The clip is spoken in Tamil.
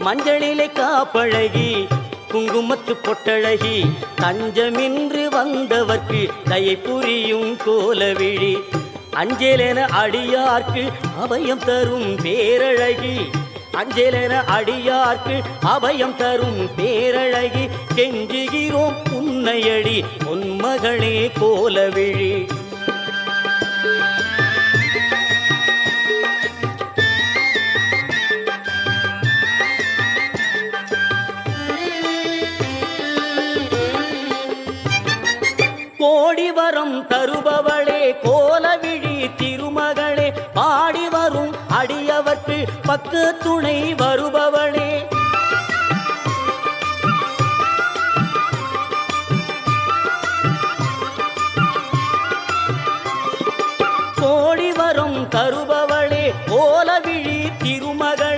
மஞ்சளிலே காப்பழகி குங்குமத்து பொட்டழகி தஞ்சமின்றி வந்தவர்க்கு தயை புரியும் கோலவிழி. அஞ்சலென அடியார்க்கு அபயம் தரும் பேரழகி. அஞ்சலென அடியார்க்கு அபயம் தரும் பேரழகி. கெஞ்சுகிறோம் உன்னையடி உன் மகளே கோலவிழி. கோடி வரம் தருபவளே கோலவிழி திருமகளே பாடி வரும் அடியவர்க்கு பக்கு துணை வருபவளே. கோடி வரும் தருபவளே கோலவிழி திருமகளே